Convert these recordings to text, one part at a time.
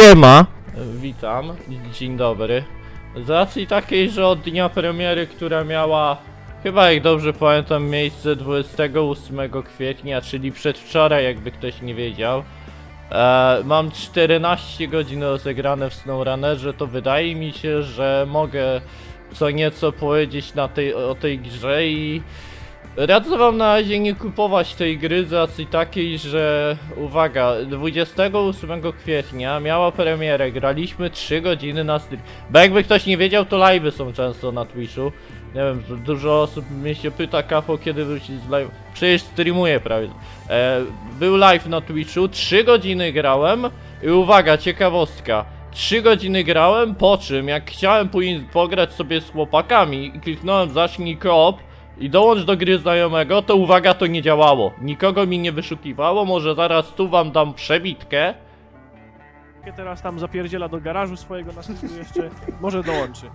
Siema! Witam, dzień dobry. Z racji takiej, że od dnia premiery, która miała, chyba jak dobrze pamiętam, miejsce 28 kwietnia, czyli przedwczoraj, jakby ktoś nie wiedział, e, mam 14 godzin rozegrane w SnowRunnerze, to wydaje mi się, że mogę co nieco powiedzieć na tej, o tej grze i Radzę wam na razie nie kupować tej gry z racji takiej, że uwaga, 28 kwietnia miała premierę, graliśmy 3 godziny na stream. Bo jakby ktoś nie wiedział, to live'y są często na Twitchu. Nie wiem, du- dużo osób mnie się pyta, Kafo, kiedy wrócić z live. Przecież streamuję prawie. E, był live na Twitchu, 3 godziny grałem i uwaga, ciekawostka. 3 godziny grałem, po czym jak chciałem pójść pograć sobie z chłopakami i kliknąłem zacznij koop, i dołącz do gry znajomego, to uwaga, to nie działało. Nikogo mi nie wyszukiwało, może zaraz tu wam dam przebitkę. teraz tam zapierdziela do garażu swojego, następnie jeszcze może dołączy.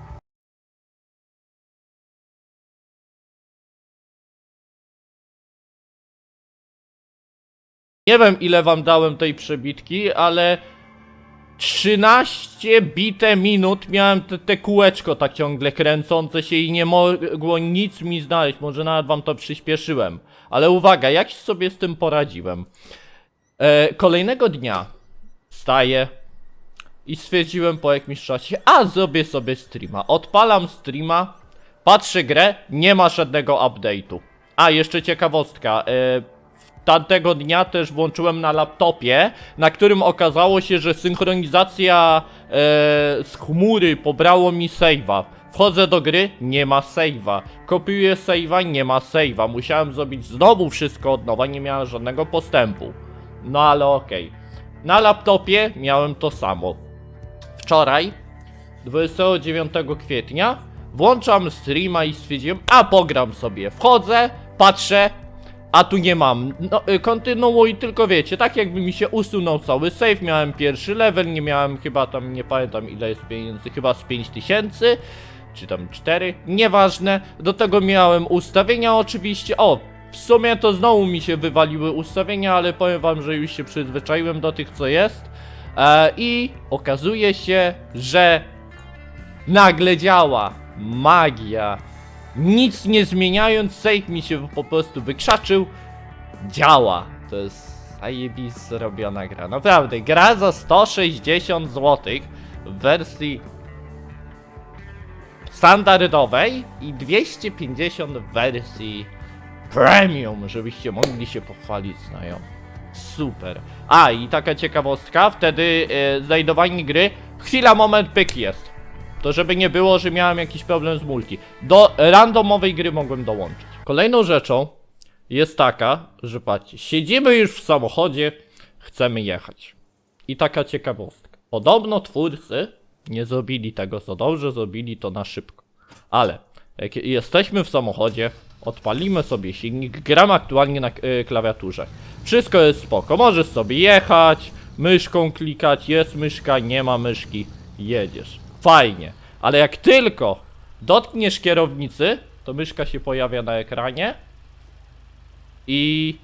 Nie wiem ile wam dałem tej przebitki, ale 13 bite minut miałem te, te kółeczko tak ciągle kręcące się i nie mogło nic mi znaleźć. Może nawet wam to przyspieszyłem. Ale uwaga, jak sobie z tym poradziłem. E, kolejnego dnia wstaję i stwierdziłem po jakimś czasie, a zrobię sobie streama. Odpalam streama, patrzę grę, nie ma żadnego update'u. A, jeszcze ciekawostka. E, tamtego dnia też włączyłem na laptopie, na którym okazało się, że synchronizacja e, z chmury pobrało mi save'a. Wchodzę do gry, nie ma save'a. Kopiuję save'a, nie ma save'a. Musiałem zrobić znowu wszystko od nowa, nie miałem żadnego postępu. No ale okej. Na laptopie miałem to samo. Wczoraj, 29 kwietnia, włączam streama i stwierdziłem, a pogram sobie. Wchodzę, patrzę, a tu nie mam. No, y, kontynuuj, tylko wiecie, tak jakby mi się usunął cały save, miałem pierwszy level, nie miałem chyba tam, nie pamiętam ile jest pieniędzy, chyba z 5000, czy tam 4, nieważne. Do tego miałem ustawienia oczywiście, o, w sumie to znowu mi się wywaliły ustawienia, ale powiem wam, że już się przyzwyczaiłem do tych, co jest. E, I okazuje się, że nagle działa magia. Nic nie zmieniając, save mi się po prostu wykrzaczył. Działa. To jest zajebis zrobiona gra. Naprawdę, gra za 160 zł w wersji standardowej i 250 w wersji premium, żebyście mogli się pochwalić znajomym. Super. A, i taka ciekawostka, wtedy e, znajdowanie gry, chwila, moment, pyk jest. To żeby nie było, że miałem jakiś problem z multi. Do randomowej gry mogłem dołączyć. Kolejną rzeczą jest taka, że patrzcie, siedzimy już w samochodzie, chcemy jechać. I taka ciekawostka. Podobno twórcy nie zrobili tego co dobrze, zrobili to na szybko. Ale jak jesteśmy w samochodzie, odpalimy sobie silnik, gram aktualnie na y, klawiaturze. Wszystko jest spoko, możesz sobie jechać, myszką klikać, jest myszka, nie ma myszki, jedziesz. Fajnie, ale jak tylko dotkniesz kierownicy, to myszka się pojawia na ekranie i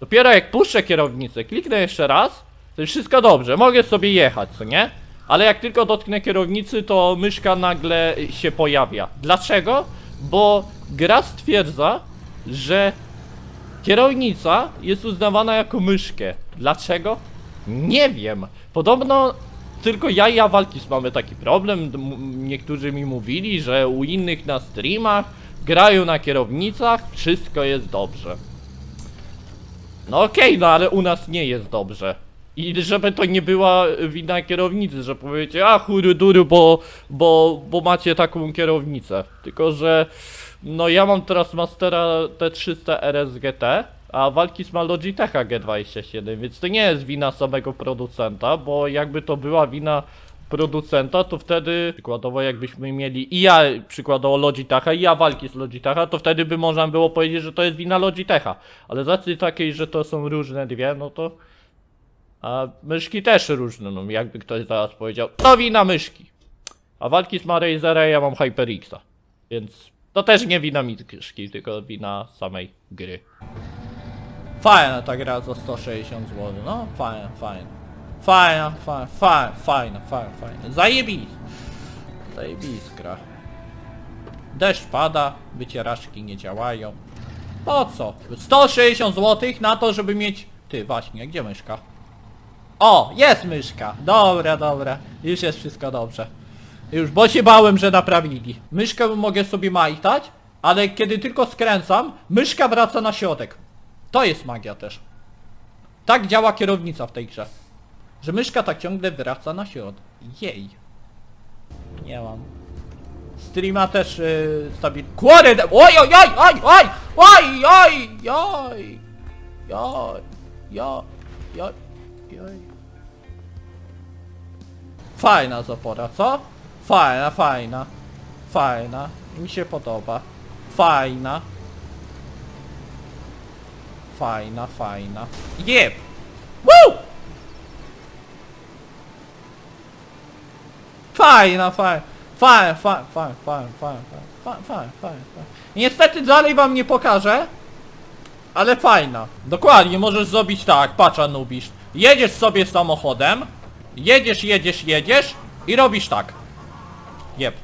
dopiero jak puszczę kierownicę, kliknę jeszcze raz, to już wszystko dobrze, mogę sobie jechać, co nie? Ale jak tylko dotknę kierownicy, to myszka nagle się pojawia. Dlaczego? Bo gra stwierdza, że kierownica jest uznawana jako myszkę. Dlaczego? Nie wiem. Podobno tylko ja i Awalkis mamy taki problem. Niektórzy mi mówili, że u innych na streamach grają na kierownicach, wszystko jest dobrze. No okej, no ale u nas nie jest dobrze. I żeby to nie była wina kierownicy, że powiecie, a chury dury, bo, bo, bo macie taką kierownicę. Tylko, że no ja mam teraz Mastera T300 RSGT, a Walkis ma Logitecha G27, więc to nie jest wina samego producenta, bo jakby to była wina producenta, to wtedy przykładowo jakbyśmy mieli i ja przykładowo Logitecha i ja walki z Logitecha, to wtedy by można było powiedzieć, że to jest wina Logitecha. Ale z racji takiej, że to są różne dwie, no to a myszki też różne, no jakby ktoś zaraz powiedział, to wina myszki. A walki z ma ja mam HyperXa. Więc to też nie wina myszki, tylko wina samej gry. Fajna ta gra za 160 zł, no fajna, fajna. Fajna, fajna, fajna, fajna, fajna, fajna. Zajebis. Zajebis gra. Deszcz pada, wycieraczki nie działają. Po co? 160 zł na to, żeby mieć... Ty, właśnie, gdzie myszka? O, jest myszka. Dobra, dobra. Już jest wszystko dobrze. Już, bo się bałem, że naprawili. Myszkę mogę sobie majtać, ale kiedy tylko skręcam, myszka wraca na środek. To jest magia też. Tak działa kierownica w tej grze. Że myszka tak ciągle wraca na środ. Jej. Nie mam. Streama też yy, stabilny. Kłory! Oj, oj, oj, oj, oj! Oj, oj, oj! Joj, joj, joj. Fajna zapora, co? Fajna, fajna. Fajna. Mi się podoba. Fajna. Fajna, fajna. Jeb! Woo! Fajna, fajna. Fajna, fajna, fajna, fajna, fajna, fajna, fajna, fajna. Niestety dalej wam nie pokażę, ale fajna. Dokładnie, możesz zrobić tak, patrz Anubisz. Jedziesz sobie samochodem, jedziesz, jedziesz, jedziesz i robisz tak. Jeb.